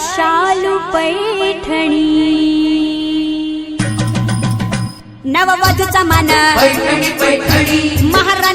शालू पैठणी. नववधूचा मान. महाराज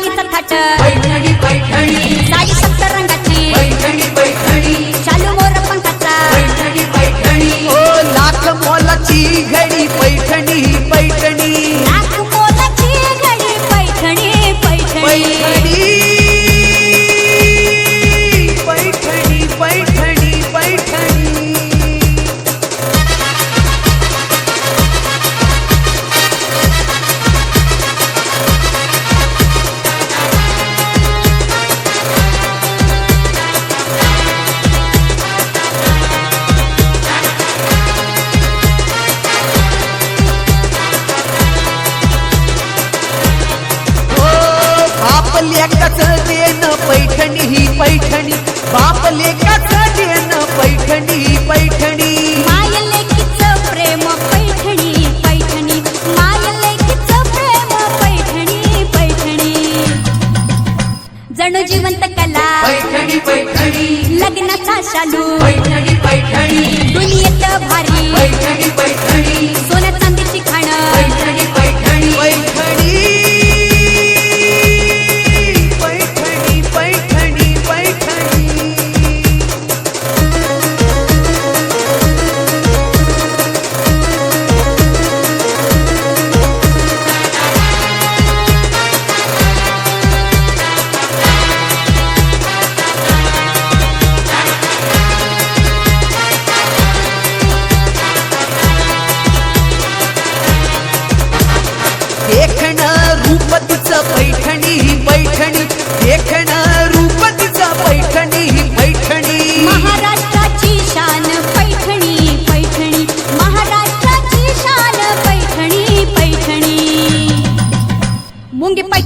पैठणी ही पैठणी. बाप पैठणी ही पैठणी. माय प्रेम पैठणी पैठणी. माय लेकीच प्रेम पैठणी पैठणी. जणू जीवंत कला. पैठणी पैठणी. लग्नाचा शालू. पैठणी पैठणी. दुनियेत भारी ನಿಮ್ಗೆ